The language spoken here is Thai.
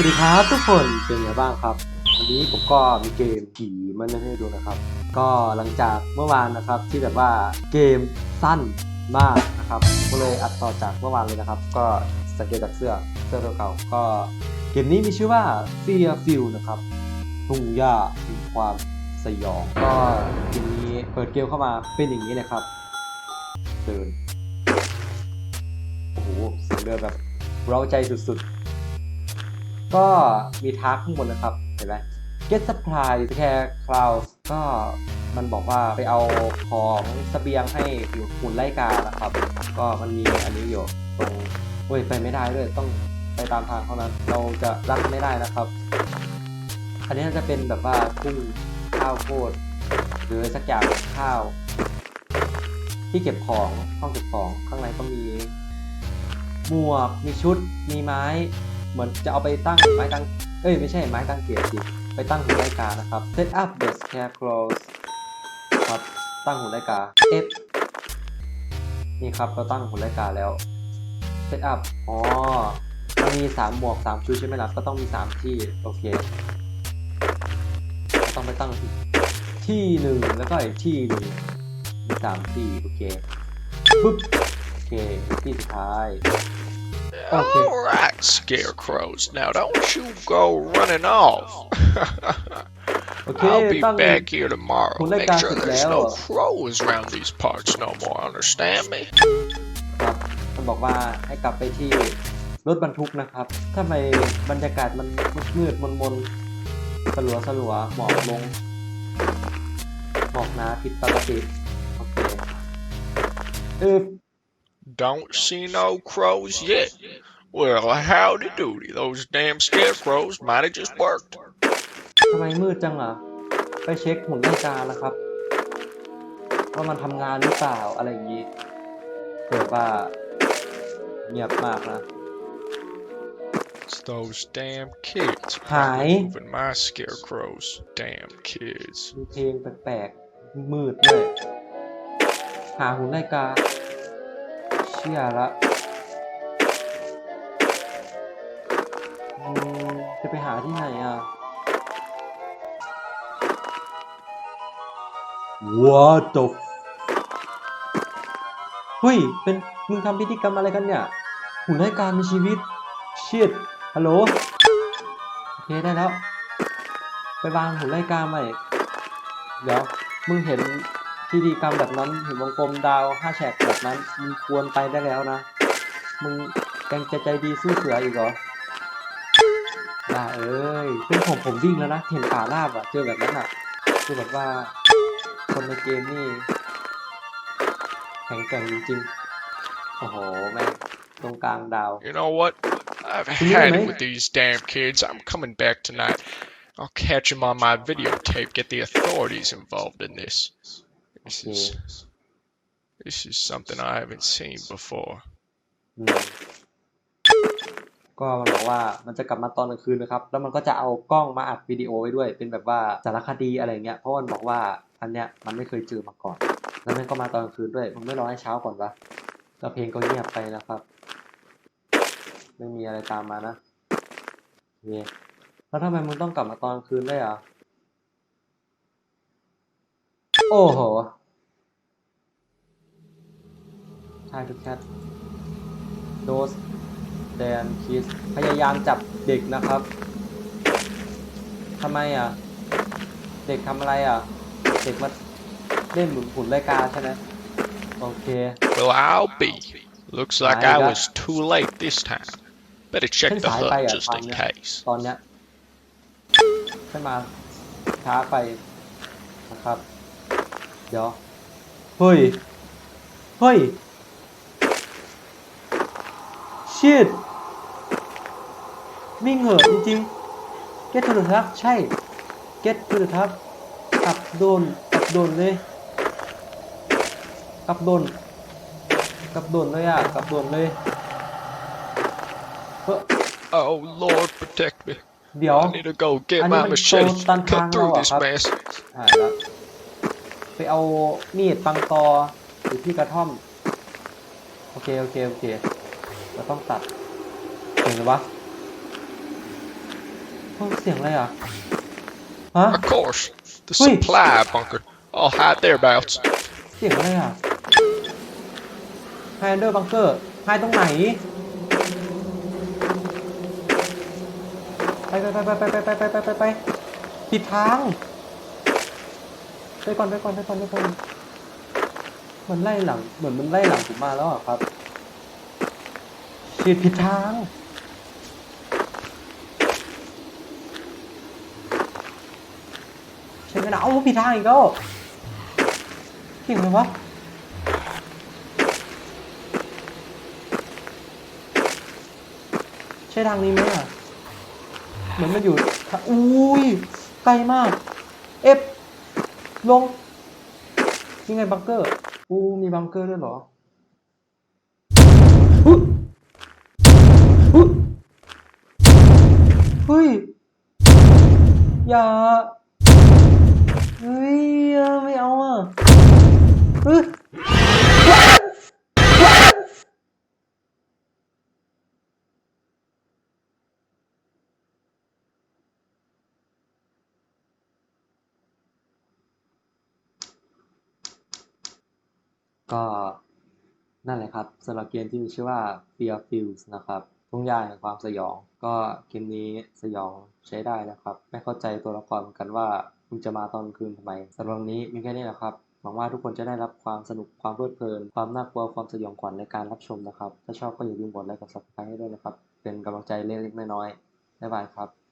วัสดีครับทุกคนเป็นไงบ้างครับ วันนี้ผมก็มีเกมผีมาเล่นให้ดูนะครับ ก็หลังจากเมื่อวานนะครับที่แบบว่าเกมสั้นมากนะครับก็เลยอัดต่อจากเมื่อวานเลยนะครับ ก็สังเกตจากเสื้อเสื้อตัวเก่าก็เกมนี้มีชื่อว่า Fear f i l นะครับทุ่งหญ้ามีความสยองก็เกมนี้เปิดเกมเข้ามาเป็นอย่างนี้เลยครับเดินโอ้โหเสียงเดินแบบเร้าใจสุดๆ ก็มีทาร์กข้างบนนะครับ เห็นไหม Get Supply Care Cloud ก็มันบอกว่าไปเอาของสเสบียงให้หุ่นไล่กานะครับ ก็มันมีอันนี้อยู่ตรงเว้ยไปไม่ได้ด้วยต้องไปตามทางเท่านั้น เราจะรักไม่ได้นะครับ อันนี้น่าจะเป็นแบบว่าทุ่งข้าวโพดหรือสักอย่างข้าว ที่เก็บของห้องเก็บของข้างในก็มีหมวกมีชุดมีไม้ เหมือนจะเอาไปตั้งไม้กางเอ้ยไม่ใช่ไม้กางเขนสิไปตั้งหุ่นไล่กานะครับ set up the scarecrow ครับตั้งหุ่นไล่กา F นี่ครับเราตั้งหุ่นไล่กาแล้ว set up อ๋อมันมี3หมวก3ชุดใช่ไหมล่ะก็ต้องมี 3 ที่โอเค ต้องไปตั้งอีกที่หนึ่งแล้วก็อีกที่หนึ่งมี3ที่โอเคปึ๊บโอเคที่สุดท้าย Okay. Alright, scarecrows. Now don't you go running off. โอเค I'll be ตั้ง back here tomorrow. Kung Make sure nagkakit there's แล้ว no อะ crows around these parts no more, understand me? ครับมันบอกว่าให้กลับไปที่รถบรรทุกนะครับทำไมบรรยากาศมันมืดๆมนๆสลัวสลัวๆหมอกลงหมอกหนาผิดปกติโอเคเออ Don't see no crows yet. Well, howdy doody. Those damn scarecrows might have just worked. ทำไมมืดจังอะ ไปเช็คหุ่นนาฬิกานะครับ ว่ามันทำงานหรือเปล่าอะไรอย่างนี้เผื่อว่าเงียบมากนะ It's those damn kids. Hi. Moving my scarecrows. Damn kids. มีเพลงแปลกๆมืดด้วยหาหุ่นนาฬิกาเชื่อละ ไปหาที่ไหนอะ What the f- เฮ้ย เป็น มึงทำพิธีกรรมอะไรกันเนี่ยหุ่นนาฬิกามีชีวิต ชิดฮัลโหล โอเค ได้แล้ว ไปวางหุ่นนาฬิกาใหม่ เดี๋ยว มึงเห็นพิธีกรรมแบบนั้นเห็นวงกลมดาวห้าแฉกแบบนั้น มึงควรไปได้แล้วนะ มึงยังจะใจดีสู้เสืออีกเหรอ ด่าเอ้ยเป็นผมผมวิ่งแล้วนะ เห็นป่าราบอะ เจอแบบนั้นอะ คือแบบว่า คนในเกมนี่แข็งแกร่งจริงๆ โอ้โห แม่งตรงกลางดาว You know what? I've You had know it me. with these damn kids. I'm coming back tonight. I'll catch them on my videotape. Get the authorities involved in this. This is this is something I haven't seen before. อืม ก็มันบอกว่ามันจะกลับมาตอนกลางคืนนะครับ แล้วมันก็จะเอากล้องมาอัดวิดีโอไว้ด้วย เป็นแบบว่าสารคดีอะไรเงี้ย เพราะมันบอกว่าอันเนี้ยมันไม่เคยเจอมาก่อน แล้วมันก็มาตอนกลางคืนด้วย มันไม่รอให้เช้าก่อนวะแล้วเพลงก็เงียบไปนะครับ ไม่มีอะไรตามมานะโอเคแล้วทำไมมึงต้องกลับมาตอนกลางคืนด้วยอะ โอ้โหใช่ทุกแคทโดส แดนคิสพยายามจับเด็กนะครับทำไมอะ เด็กทำอะไรอะ เด็กมาเล่นหมุนหุ่นรายการใช่ไหมโอเค Well, I'll be. Looks like I I got- was too late this time. Better check the ขึ้นสายไป hood อะ just ตอน in เนี้ย case. ตอนเนี้ยขึ้นมาช้าไปนะครับ เดี๋ยว เฮ้ย เฮ้ย ชิดวิ่งเหอะจริงๆ get to the top ใช่ get to the top กลับโดนกลับโดนเลยกลับโดนกลับโดนเลยอะกลับโดนเลยเฮ้อ Oh Lord, protect me. เดี๋ยว I need to go get I my need to machete. go stand Cut hang through out, this huh? mess. หายแล้วไปเอามีดปังตออยู่ที่กระท่อม โอเค โอเค โอเค เราต้องตัดถึงเลยวะเฮ้ยเสียงอะไรอะฮะ Of course, the Wait. supply bunker. I'll hide thereabouts. เสียงอะไรอะไฮเดอร์บังเกอร์ไฮตรงไหน ไปไปไปไปไปไปไปไปไปไปผิดทาง ไปก่อนไปก่อนไปก่อนไปก่อนมันไล่หลัง เหมือนมันไล่หลังผมมาแล้วอะครับผิ ดผิดทาง ใช่ไหมนะเอาผิดทางอีกแล้วเก่งไหมวะใช่ทางนี้ไหมอะ เหมือนมันอยู่ อุ้ยไกลมาก เอฟลงนี่ไงบังเกอร์ อู้มีบังเกอร์ด้วยเหรอยอุ๊ย เฮ้ย อย่า เฮ้ย ไม่เอาอะเฮ้ยก็นั่นแหละครับสำหรับเกมที่มีชื่อว่า Fear Fields นะครับ ทุ่งหญ้าแห่งความสยอง ก็เกมนี้สยองใช้ได้นะครับ ไม่เข้าใจตัวละครเหมือนกันว่ามึงจะมาตอนคืนทำไมสำหรับนี้มีแค่นี้แหละครับหวังว่าทุกคนจะได้รับความสนุกความเพลิดเพลิน ความน่ากลัวความสยองขวัญในการรับชมนะครับ ถ้าชอบก็อย่าลืมกดไลค์กดซับสไครต์ให้ด้วยนะครับ เป็นกำลังใจเล็กๆน้อยๆบ๊ายบายครับ